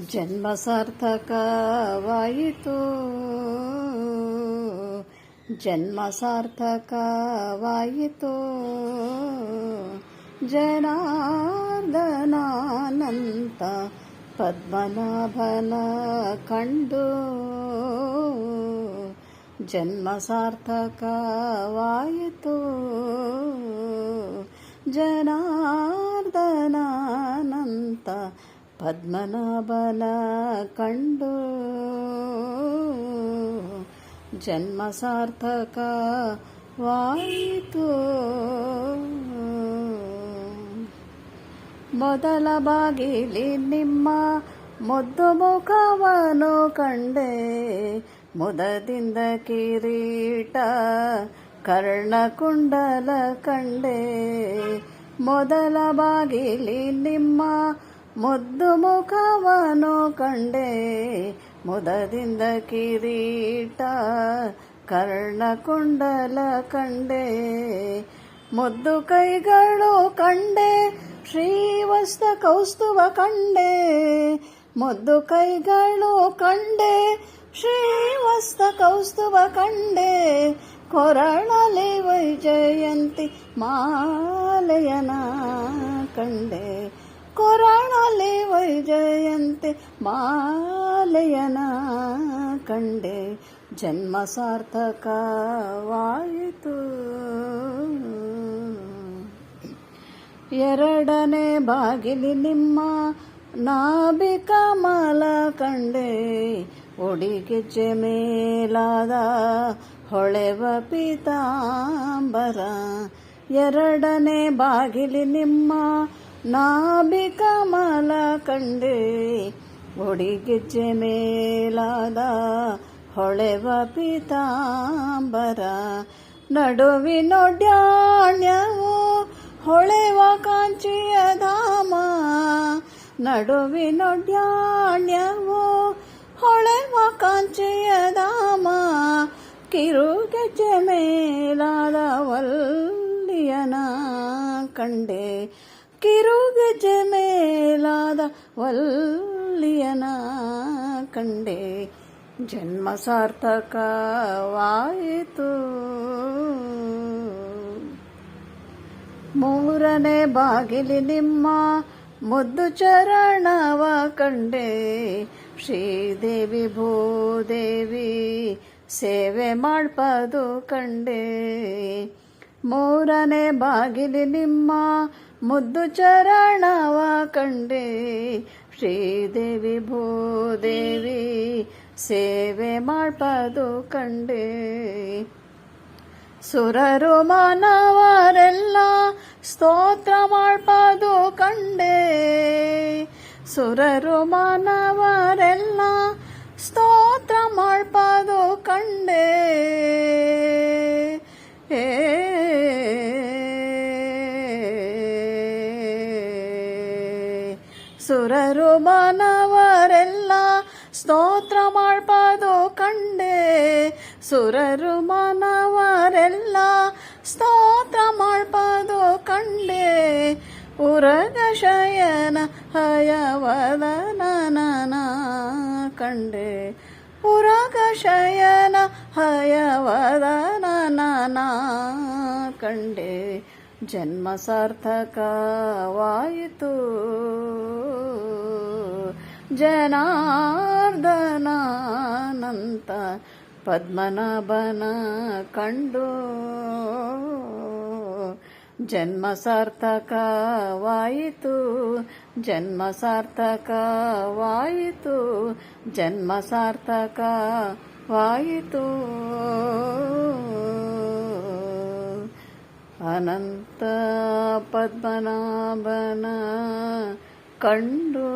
ಜನ್ಮ ಸಾರ್ಥಕವಾಯಿತು ಜನ್ಮ ಸಾರ್ಥಕವಾಯಿತು ಜನಾರ್ದನಾನಂತ ಪದ್ಮನಾಭನ ಕಂಡು. ಜನ್ಮ ಸಾರ್ಥಕವಾಯಿತು ಜನಾರ್ದನಾನಂತ ಪದ್ಮನಾಭನ ಕಂಡು ಜನ್ಮ ಸಾರ್ಥಕವಾಯಿತು ಮೊದಲ ಬಾಗಿಲಿ ನಿಮ್ಮ ಮೊದ್ದು ಮುಖವನ್ನು ಕಂಡೆ. ಮುದದಿಂದ ಕಿರೀಟ ಕರ್ಣಕುಂಡಲ ಕಂಡೆ. ಮೊದಲ ಬಾಗಿಲಿ ನಿಮ್ಮ ಮುದ್ದು ಮುಖವನು ಕಂಡೆ, ಮುದದಿಂದ ಕಿರೀಟ ಕರ್ಣಕುಂಡಲ ಕಂಡೆ. ಮುದ್ದು ಕೈಗಳು ಕಂಡೆ, ಶ್ರೀವಸ್ತ ಕೌಸ್ತುವ ಕಂಡೆ. ಮುದ್ದು ಕೈಗಳು ಕಂಡೆ, ಶ್ರೀವಸ್ತ ಕೌಸ್ತುವ ಕಂಡೆ. ಕೊರಳಲಿ ವೈಜಯಂತಿ ಮಾಲಯನ ಕಂಡೆ. ಕೊರಳಲಿ ವೈಜಯಂತೆ, ಮಾಲೆಯನ ಕಂಡೆ ಜನ್ಮ ಸಾರ್ಥಕವಾಯಿತು. ಎರಡನೇ ಬಾಗಿಲಿ ನಿಮ್ಮ ನಾಭಿ ಕಮಲ ಕಂಡೆ ಒಡಿಗೆಜ್ಜೆ ಮೇಲಾದ ಹೊಳೆವ ಪೀತಾಂಬರ. ಎರಡನೇ ಬಾಗಿಲಿ ನಿಮ್ಮ ನಾಭಿ ಕಮಲ ಕಂಡೆ ಒಡಿಗೆಜ್ಜೆ ಮೇಲಾದ ಹೊಳೆವ ಪೀತಾಂಬರ. ನಡುವಿನೊಡ್ಯಾಣ್ಯವು ಹೊಳೆವ ಕಾಂಚಿಯ ಧಾಮ. ನಡುವಿನೊಡ್ಯಾಣ್ಯವು ಹೊಳೆವ ಕಾಂಚಿಯ ಧಾಮ. ಕಿರುಗೆಜ್ಜೆ ಮೇಲಾದ ವಲ್ಲಿಯನ ಕಂಡೆ ಕಿರುಗೆಜ್ಜೆ ಮೇಲಾದ ವಲ್ಲಿಯನ ಕಂಡೆ ಜನ್ಮ ಸಾರ್ಥಕವಾಯಿತು. ಮೂರನೇ ಬಾಗಿಲಿ ನಿಮ್ಮ ಮುದ್ದು ಚರಣವ ಕಂಡೆ. ಶ್ರೀದೇವಿ ಭೂದೇವಿ ಸೇವೆ ಮಾಡ್ಪದು ಕಂಡೆ. ಮೂರನೇ ಬಾಗಿಲಿ ನಿಮ್ಮ ಮುದ್ದು ಚರಣವ ಕಂಡೆ. ಶ್ರೀದೇವಿ ಭೂದೇವಿ ಸೇವೆ ಮಾಡ್ಪದು ಕಂಡೆ. ಸುರರು ಮಾನವರೆಲ್ಲ ಸ್ತೋತ್ರ ಮಾಡ್ಪದು ಕಂಡೆ. ಸುರರು ಮಾನವರೆಲ್ಲ ಸ್ತೋತ್ರ ಮಾಡ್ಪದು ಕಂಡೆ. ಸುರರು ಮಾನವರೆಲ್ಲ ಸ್ತೋತ್ರ ಮಾಡ್ಪದು ಕಂಡೆ. ಸುರರು ಮಾನವರೆಲ್ಲ ಸ್ತೋತ್ರ ಮಾಡ್ಪದು ಕಂಡೆ. ಉರಗ ಶಯನ ಹಯವದನನ ಕಂಡೆ. ಉರಗ ಶಯನ ಹಯವದನನ ಕಂಡೆ. ಜನ್ಮ ಸಾರ್ಥಕವಾಯಿತು. ಜನಾರ್ದನಾನಂತ ಪದ್ಮನಾಭನ ಕಂಡು. ಜನ್ಮ ಸಾರ್ಥಕವಾಯಿತು ಜನ್ಮ ಸಾರ್ಥಕವಾಯಿತು ಜನ್ಮ ಸಾರ್ಥಕವಾಯಿತು. ಅನಂತ ಪದ್ಮನಾಭನ കണ്ടോ.